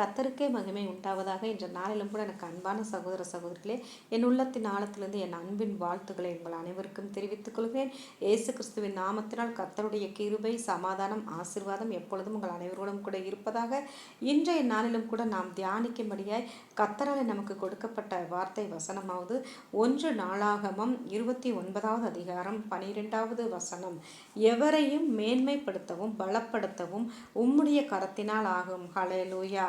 கத்தருக்கே மகிமை உண்டாவதாக என்ற நாளிலும் கூட எனக்கு அன்பான சகோதர சகோதரிகளே என் உள்ளத்தின் ஆழத்திலிருந்து என் அன்பின் வாழ்த்துக்களை உங்கள் அனைவருக்கும் தெரிவித்துக் கொள்கிறேன். ஏசு கிறிஸ்துவின் நாமத்தினால் கத்தருடைய கிருபை சமாதானம் ஆசிர்வாதம் எப்பொழுதும் உங்கள் அனைவரோடும் கூட இருப்பதாக இன்றைய நாளிலும் கூட நாம் தியானிக்கும்படியாய் கத்தரால் நமக்கு கொடுக்கப்பட்ட வார்த்தை வசனமாவது ஒன்று நாளாகமம் இருபத்தி ஒன்பதாவது அதிகாரம் பனிரெண்டாவது வசனம். எவரையும் மேன்மைப்படுத்தவும் பலப்படுத்தவும் உம்முடைய கரத்தினால் ஆகும். ஹலே லூயா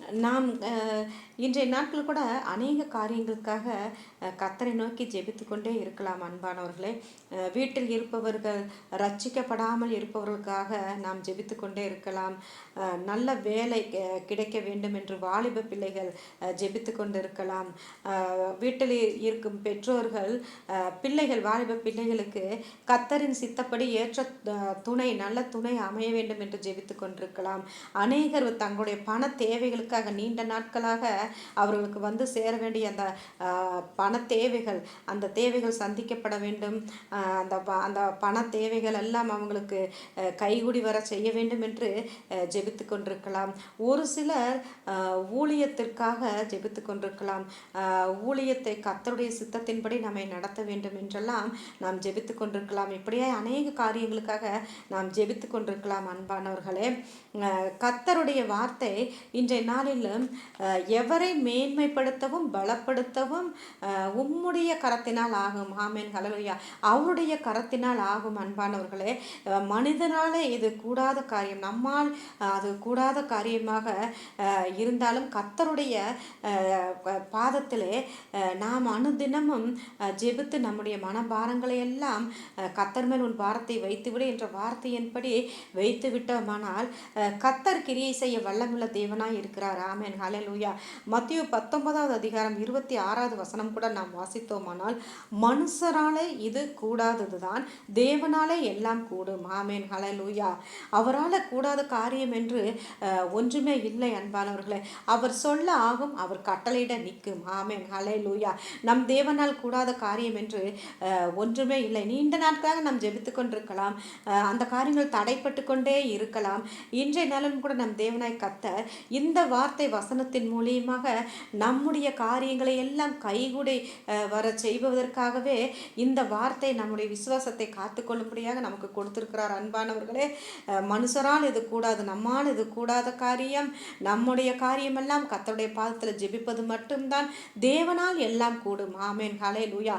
நாம் இன்றைய நாட்கள் கூட அநேக காரியங்களுக்காக கத்தரை நோக்கி ஜெபித்து கொண்டே இருக்கலாம் அன்பானவர்களே. வீட்டில் இருப்பவர்கள் ரட்சிக்கப்படாமல் இருப்பவர்களுக்காக நாம் ஜெபித்து கொண்டே இருக்கலாம் நல்ல வேலை கிடைக்க வேண்டும் என்று வாலிப பிள்ளைகள் ஜெபித்து கொண்டு இருக்கலாம் வீட்டில் இருக்கும் பெற்றோர்கள் பிள்ளைகள் வாலிப பிள்ளைகளுக்கு கத்தரின் சித்தப்படி ஏற்ற துணை நல்ல துணை அமைய வேண்டும் என்று ஜெபித்து கொண்டிருக்கலாம் அநேகர் தங்களுடைய பண தேவைகளுக்கு தேவைகளுக்காக நீண்ட நாட்களாக அவர்களுக்கு வந்து சேர வேண்டிய அந்த பண தேவைகள் அந்த தேவைகள் சந்திக்கப்பட வேண்டும். அந்த அந்த பண தேவைகள் எல்லாம் அவங்களுக்கு கைகூடி வர செய்ய வேண்டும் என்று ஜெபித்து கொண்டிருக்கலாம். ஒரு சிலர் ஊழியத்திற்காக ஜெபித்து கொண்டிருக்கலாம். ஊழியத்தை கத்தருடைய சித்தத்தின்படி நம்மை நடத்த வேண்டும் என்றெல்லாம் நாம் ஜெபித்து கொண்டிருக்கலாம். இப்படியே அநேக காரியங்களுக்காக நாம் ஜெபித்து கொண்டிருக்கலாம் அன்பானவர்களே. கத்தருடைய வார்த்தை இன்றைய நாளிலும் எவரை மேன்மைப்படுத்தவும் பலப்படுத்தவும் உம்முடைய கரத்தினால் ஆகும். ஆமேன். ஹலலுயா அவருடைய கரத்தினால் ஆகும் அன்பானவர்களே. மனிதனால் இது கூடாத காரியம். நம்மால் அது கூடாத காரியமாக இருந்தாலும் கத்தருடைய பாதத்திலே நாம் அனுதினமும் ஜெபித்து நம்முடைய மனபாரங்களை எல்லாம் கத்தர் மேல் உன் பாரத்தை வைத்துவிடு என்ற வார்த்தையின்படி வைத்து விட்டோமானால் கத்தர் கிரியை செய்ய வல்லமுள்ள தேவனாய் இருக்கிறார். ஆமேன் ஹலலூயா மத்திய பத்தொன்பதாவது அதிகாரம் இருபத்தி ஆறாவது வசனம் கூட நாம் வாசித்தோமானால் மனுஷராலே இது கூடாததுதான் தேவனாலே எல்லாம் கூடும். ஆமேன் ஹலலூயா அவரால் கூடாத காரியம் என்று ஒன்றுமே இல்லை அன்பானவர்களே. அவர் சொல்ல ஆகும் அவர் கட்டளையிட நிற்கும். ஆமேன் ஹலலூயா நம் தேவனால் கூடாத காரியம் என்று ஒன்றுமே இல்லை. நீண்ட நாட்களாக நாம் ஜெபித்து கொண்டிருக்கலாம். அந்த காரியங்கள் தடைப்பட்டு கொண்டே இருக்கலாம். இன்றைய நாளும் கூட நம் தேவனாய் கத்த இந்த வார்த்தை வசனத்தின் மூலியமாக நம்முடைய காரியங்களை எல்லாம் கைகூடி வர செய்வதற்காகவே இந்த வார்த்தை நம்முடைய விசுவாசத்தை காத்துக்கொள்ளும்படியாக நமக்கு கொடுத்திருக்கிறார். அன்பானவர்களே மனுஷரால் இது கூடாது நம்மால் இது கூடாத காரியம். நம்முடைய காரியமெல்லாம் கத்தருடைய பாதத்தில் ஜெபிப்பது மட்டும்தான். தேவனால் எல்லாம் கூடும். ஆமேன். ஹலே லூயா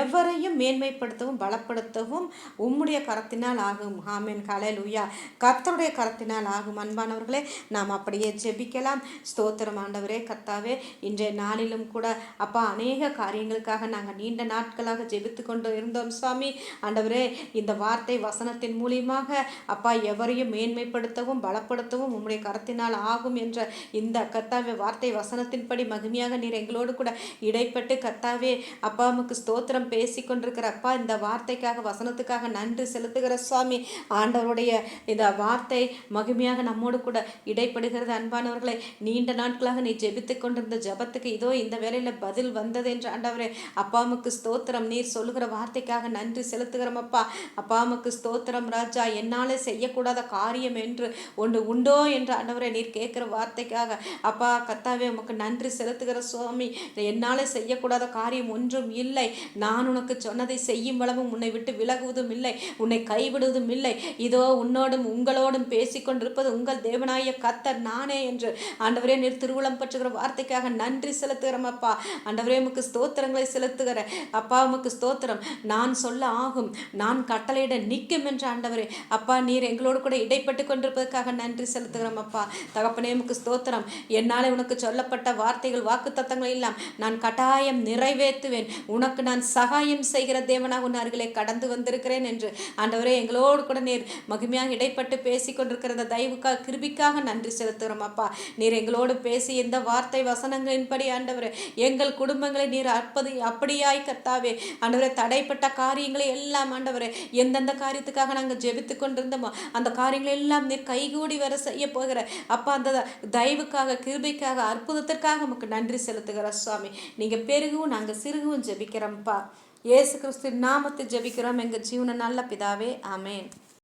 எவரையும் மேன்மைப்படுத்தவும் பலப்படுத்தவும் உம்முடைய கரத்தினால் ஆகும். ஆமேன். ஹலே லூயா கத்தருடைய கரத்தினால் ஆகும். அன்பானவர்களே நாம் அப்படியே ஜெபிக்கலாம். ஸ்தோத்திரம் ஆண்டவரே கத்தாவே இன்றைய நாளிலும் கூட அப்பா அநேக காரியங்களுக்காக நாங்கள் நீண்ட நாட்களாக ஜெபித்து கொண்டு இருந்தோம் சுவாமி. ஆண்டவரே இந்த வார்த்தை வசனத்தின் மூலியமாக அப்பா எவரையும் மேன்மைப்படுத்தவும் பலப்படுத்தவும் உம்முடைய கரத்தினால் ஆகும் என்ற இந்த கத்தாவே வார்த்தை வசனத்தின்படி மகிமையாக நீர் எங்களோடு கூட இடைப்பட்டு கத்தாவே அப்பா அம்முக்கு ஸ்தோத்திரம் பேசி கொண்டிருக்கிற அப்பா இந்த வார்த்தைக்காக வசனத்துக்காக நன்றி செலுத்துகிற சுவாமி. ஆண்டவருடைய இந்த வார்த்தை மகிமையாக நம்மோடு கூட இடைப்படுகிறது. அன்பானவர்களை நீண்ட நாட்களாக நீ ஜெபித்து கொண்டிருந்த ஜபத்துக்கு இதோ இந்த வேலையில் பதில் வந்தது என்று ஆண்டவரே. அப்பாமுக்கு ஸ்தோத்திரம். நீர் சொல்லுகிற வார்த்தைக்காக நன்றி செலுத்துகிறோம் அப்பா. அப்பாமுக்கு ஸ்தோத்திரம் ராஜா. என்னாலே செய்யக்கூடாத காரியம் என்று ஒன்று உண்டோ என்று ஆண்டவரே நீர் கேட்குற வார்த்தைக்காக. அப்பா கத்தாவே உமக்கு நன்றி செலுத்துகிற சுவாமி என்னாலே செய்யக்கூடாத காரியம் ஒன்றும் இல்லை. நான் உனக்கு சொன்னதை செய்யும் வளமும் உன்னை விட்டு விலகுவதும் இல்லை. உன்னை கைவிடுவதும் இல்லை. இதோ உன்னோடும் உங்களோடும் பேசிக்கொண்டிருப்பது உங்கள் தேவனாய கத்தர் நானே என்று ஆண்டவரே நீர் திருவுளம் பற்றுகிற வார்த்தைக்காக நன்றி செலுத்துகிறோம் அப்பா. ஆண்டவரே உமக்கு ஸ்தோத்திரங்களை செலுத்துகிற அப்பா உமக்கு ஸ்தோத்திரம். நான் சொல்ல ஆகும். நான் கட்டளையிட நிற்கும் என்ற ஆண்டவரே. அப்பா நீர் எங்களோடு கூட இடைப்பட்டு கொண்டிருப்பதற்காக நன்றி செலுத்துகிறோம் அப்பா. தகப்பனே உமக்கு ஸ்தோத்திரம். என்னாலே உனக்கு சொல்லப்பட்ட வார்த்தைகள் வாக்கு தத்தங்கள் எல்லாம் நான் கட்டாயம் நிறைவேற்றுவேன். உனக்கு நான் சகாயம் செய்கிற தேவனாக உன் அருகிலே கடந்து வந்திருக்கிறேன் என்று ஆண்டவரே எங்களோடு கூட நீர் மகிமையாக இடைப்பட்டு பேசி கொண்டிருக்கிறத தயவுக்காக கிருபிக்காக நன்றி செலுத்துகிறோம் அப்பா. நீர் எங்களோடு பேசி இந்த வார்த்தை வசனங்களின்படி ஆண்டவரே எங்கள் குடும்பங்களை நீர் அற்பது அப்படியாய் கத்தாவே. ஆண்டவரே தடைப்பட்ட காரியங்களை எல்லாம் ஆண்டவரே எந்தெந்த காரியத்துக்காக நாங்கள் ஜெபித்து கொண்டிருந்தோமோ அந்த காரியங்களை எல்லாம் நீர் கைகூடி வர செய்ய போகிற அப்பா அந்த தயவுக்காக கிருபைக்காக அற்புதத்திற்காக நமக்கு நன்றி செலுத்துகிற சுவாமி. நீங்கள் பெருகவும் நாங்கள் சிறுகவும் ஜெபிக்கிறோம்ப்பா ஏசு கிறிஸ்து நாமத்தை ஜெபிக்கிறோம். எங்கள் ஜீவன நல்ல பிதாவே ஆமேன்.